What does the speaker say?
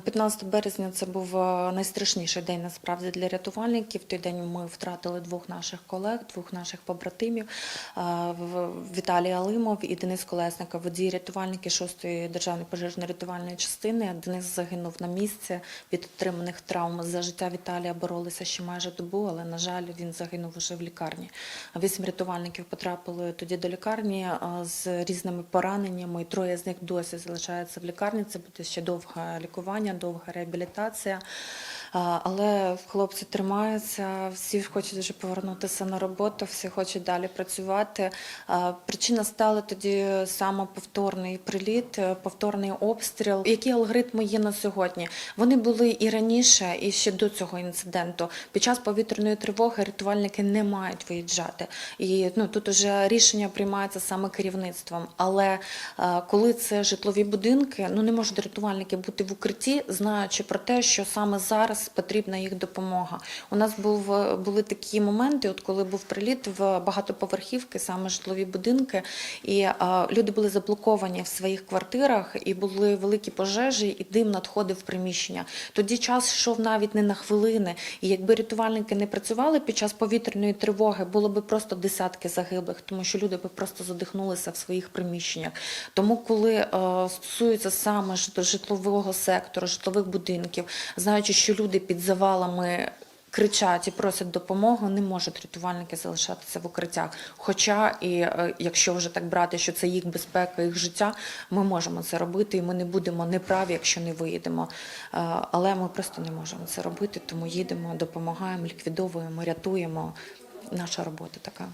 15 березня це був е, найстрашніший день насправді для рятувальників. Той день ми втратили двох наших колег, двох наших побратимів е, Віталій Алимов і Денис Колесников, водії рятувальники 6-ї державної пожежно-рятувальної частини. Денис загинув на місці від отриманих травм. За життя Віталія боролися ще майже добу, але на жаль, він загинув уже в лікарні. Вісім рятувальників потрапили тоді до лікарні е, з різними пораненнями. Троє з них досі залишаються в лікарні. Це буде ще довге лікування, довга реабілітація. Але хлопці тримаються, всі хочуть вже повернутися на роботу, всі хочуть далі працювати. Причина стала тоді саме повторний приліт, е, повторний обстріл. Які алгоритми є на сьогодні? Вони були і раніше, і ще до цього інциденту. Під час повітряної тривоги рятувальники не мають виїжджати. І ну тут уже рішення приймається саме керівництвом. Але е, коли це житлові будинки, ну не можуть рятувальники бути в укритті, знаючи про те, що саме зараз потрібна їх допомога. У нас був е, були такі моменти, от коли був приліт в багатоповерхівки, саме житлові будинки, і е, люди були заблоковані в своїх квартирах, і були великі пожежі, і дим надходив в приміщення. Тоді час йшов навіть не на хвилини. І якби рятувальники не працювали під час повітряної тривоги, було би просто десятки загиблих, тому що люди би просто задихнулися в своїх приміщеннях. Тому, коли е, стосується саме житлового сектору, житлових будинків, знаючи, що люди під завалами. Кричать і просять допомогу, не можуть рятувальники залишатися в укриттях. Хоча, і е, якщо вже так брати, що це їх безпека, їх життя, ми можемо це робити, і ми не будемо неправі, якщо не виїдемо. Е, Але ми просто не можемо це робити, тому їдемо, допомагаємо, ліквідовуємо, рятуємо. Наша робота така.